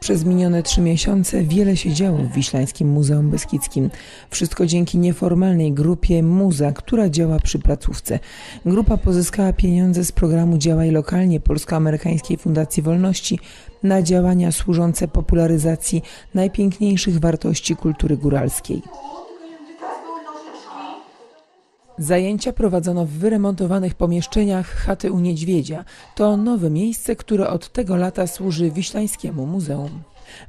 Przez minione trzy miesiące wiele się działo w Wiślańskim Muzeum Beskidzkim. Wszystko dzięki nieformalnej grupie Muza, która działa przy placówce. Grupa pozyskała pieniądze z programu Działaj Lokalnie Polsko-Amerykańskiej Fundacji Wolności na działania służące popularyzacji najpiękniejszych wartości kultury góralskiej. Zajęcia prowadzono w wyremontowanych pomieszczeniach chaty u Niedźwiedzia. To nowe miejsce, które od tego lata służy Wiślańskiemu Muzeum.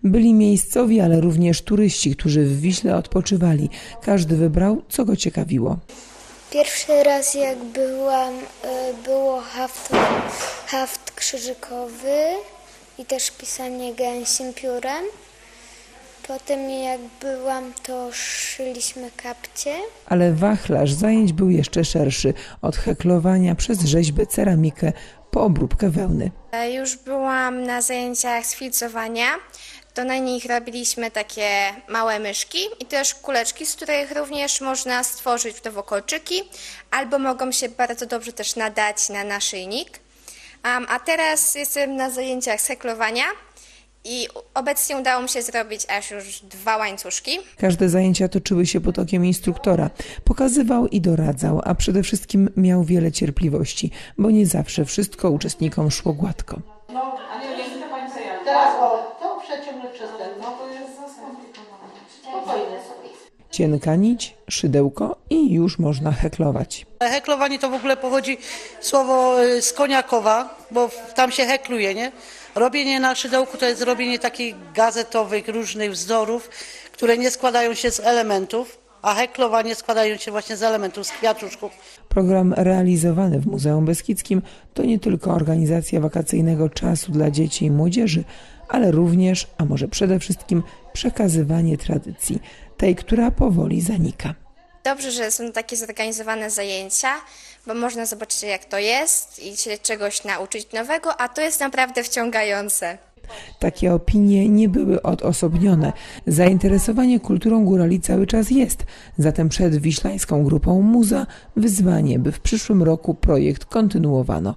Byli miejscowi, ale również turyści, którzy w Wiśle odpoczywali. Każdy wybrał, co go ciekawiło. Pierwszy raz jak byłam, e, było haft, haft krzyżykowy i też pisanie gęsim piórem. Potem jak byłam, to szyliśmy kapcie. Ale wachlarz zajęć był jeszcze szerszy. Od heklowania przez rzeźbę, ceramikę po obróbkę wełny. E, Już byłam na zajęciach z filcowania. To na nich robiliśmy takie małe myszki i też kuleczki, z których również można stworzyć dowokolczyki, albo mogą się bardzo dobrze też nadać na naszyjnik. Am, a teraz jestem na zajęciach z heklowania i obecnie udało mi się zrobić aż już dwa łańcuszki. Każde zajęcia toczyły się pod okiem instruktora. Pokazywał i doradzał, a przede wszystkim miał wiele cierpliwości, bo nie zawsze wszystko uczestnikom szło gładko. Teraz o, to przeciągnę przez ten, no to jest za skomplikowane. Cienka nić, szydełko i już można heklować. Heklowanie to w ogóle pochodzi słowo y, z koniakowa, bo tam się hekluje, nie? Robienie na szydełku to jest robienie takich gazetowych, różnych wzorów, które nie składają się z elementów, a heklowanie składają się właśnie z elementów, z kwiatuszków. Program realizowany w Muzeum Beskidzkim to nie tylko organizacja wakacyjnego czasu dla dzieci i młodzieży, ale również, a może przede wszystkim, przekazywanie tradycji, tej, która powoli zanika. Dobrze, że są takie zorganizowane zajęcia, bo można zobaczyć jak to jest i się czegoś nauczyć nowego, a to jest naprawdę wciągające. Takie opinie nie były odosobnione. Zainteresowanie kulturą górali cały czas jest, zatem przed wiślańską grupą Muza wyzwanie, by w przyszłym roku projekt kontynuowano.